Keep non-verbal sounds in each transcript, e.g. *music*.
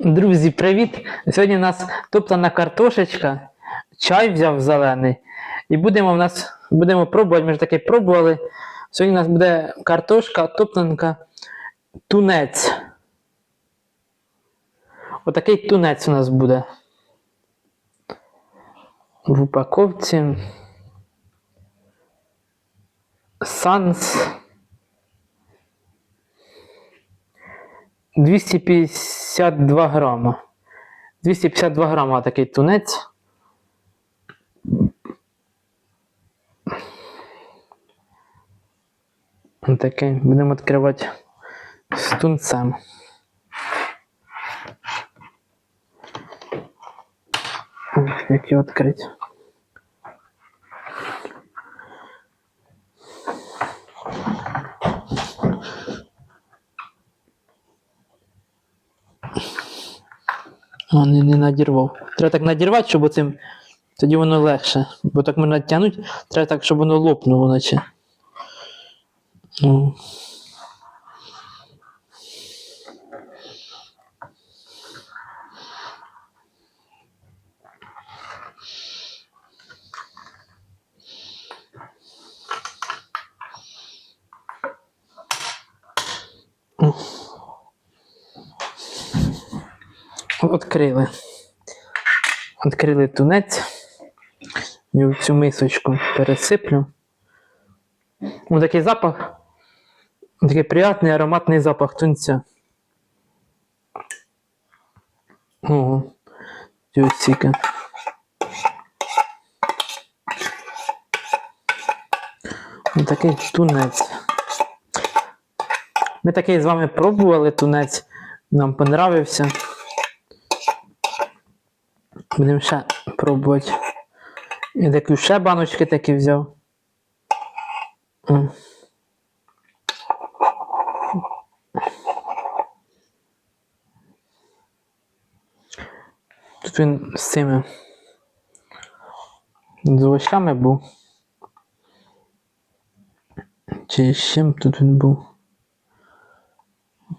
Друзі, привіт! Сьогодні у нас топтана картошечка, чай взяв зелений. І будемо в нас будемо пробувати. Ми ж таки пробували. Сьогодні у нас буде картошка, топтанка, тунець. Отакий тунець у нас буде. В упаковці. Санс. 252 грама. 252 грама такий тунець. Такий будемо відкривати з тунцем. Як його відкрити? А, не, не надірвав. Треба так надірвати, щоб цим. Тоді воно легше. Бо так можна тягнути, треба так, щоб воно лопнуло, наче. Ну. Открили. Открили тунець. І в цю мисочку пересиплю. Ось такий запах. Такий приятний ароматний запах тунця. Ого. Стільки. Ось такий тунець. Ми такий з вами пробували тунець. Нам понравився. Будемо ще пробувати. Я такі ще баночки такі взяв. Тут він з цими з овочами був. Чи з чим тут він був?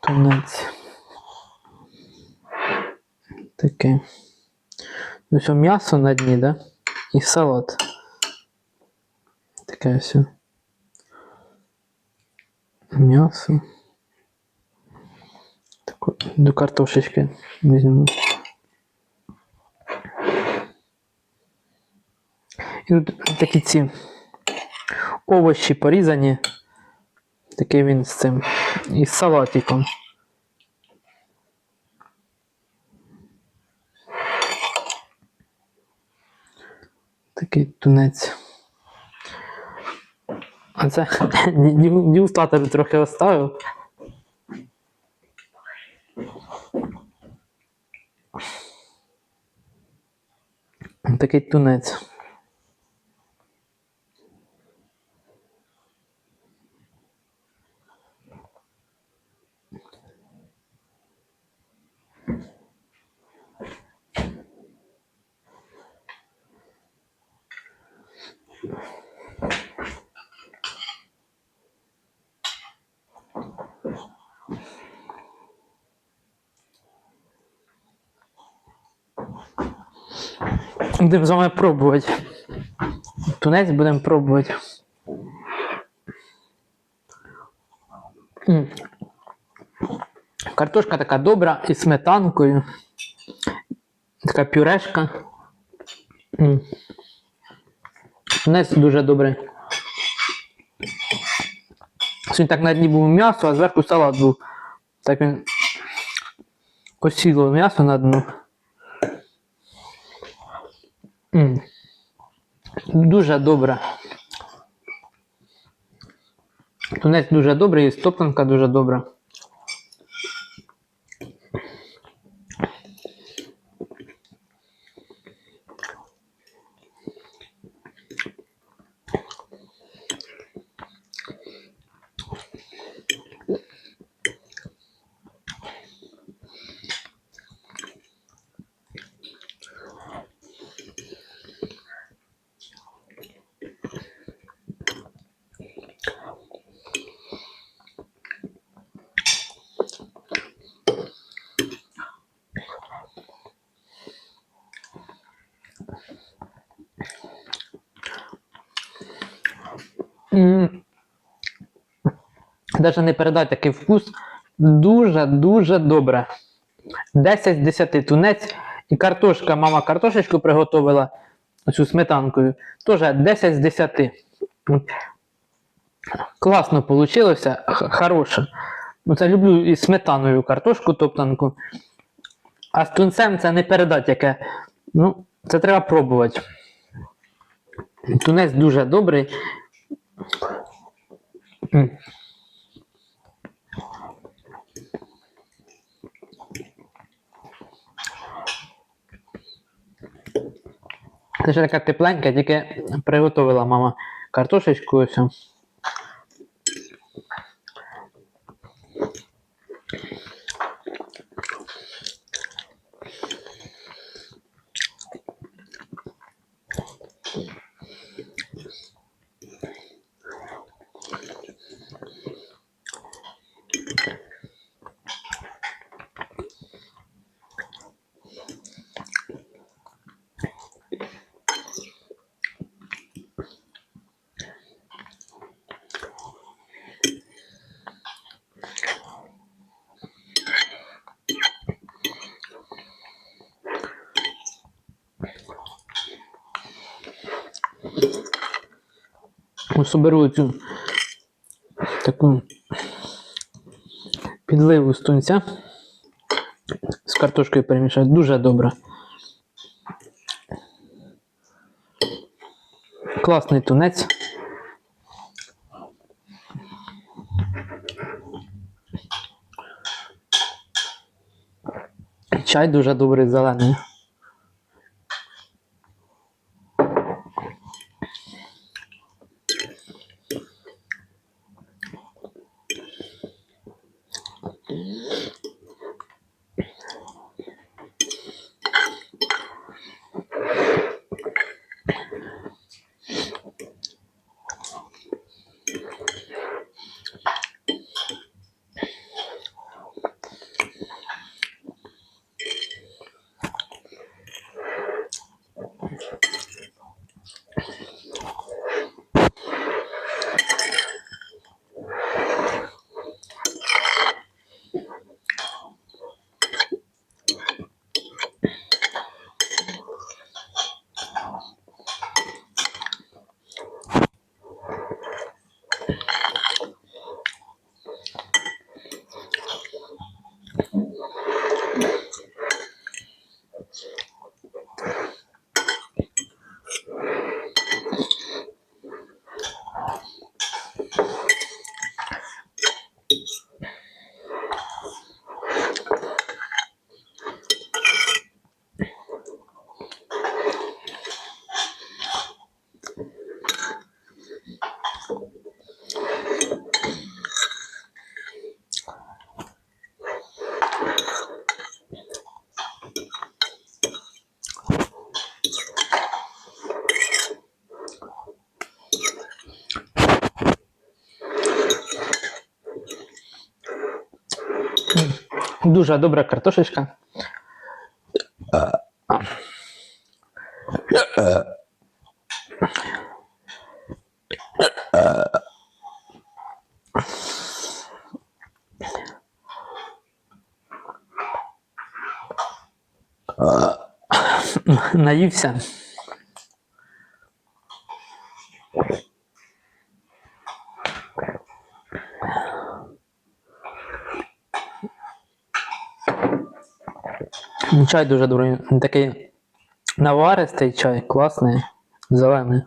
Тунець. Таке. Ну що, м'ясо на дні, да? І салат. Таке все. М'ясо. До картошечки візьмемо. І тут такі ці овочі порізані. Такий він з цим. І з салатиком. Такий тунець. А це *laughs* дегустатор трохи оставив. Такий тунець. Будемо з вами пробувати. Тунець будемо пробувати. Картошка така добра із сметанкою. Така пюрешка. Тунець дуже добрий. Сьогодні так на дні був м'ясо, а зверху салат був. Так він осіло м'ясо на дну. Дуже добре. Тунець дуже добрий, і стоптанка дуже добра. Даже не передати такий вкус. Дуже-дуже добре. 10 з 10 тунець і картошка. Мама картошечку приготувала цю сметанкою. Теж 10 з 10. Класно вийшло, хороше. Ну, це люблю із сметаною картошку топтанку. А з тунцем це не передати яке. Ну, це треба пробувати. Тунець дуже добрий. Це ще така тепленька, тільки приготувала мама картошечку ось. Ось оберу цю таку підливу з тунця. З картошкою перемішаю. Дуже добре. Класний тунець. Чай дуже добрий зелений. Дуже добра картошечка. Наївся. Чай дуже добрий. Такий наваристий чай, класний, зелений.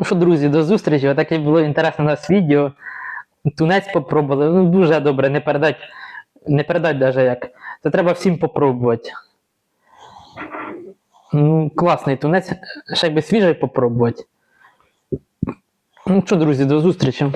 Ну що, друзі, до зустрічі. Отаке було інтересне нас відео. Тунець попробували. Ну, дуже добре, не передать, не передать даже як. Це треба всім попробувати. Ну, класний тунець, ще якби свіжий попробувати. Ну що, друзі, до зустрічі.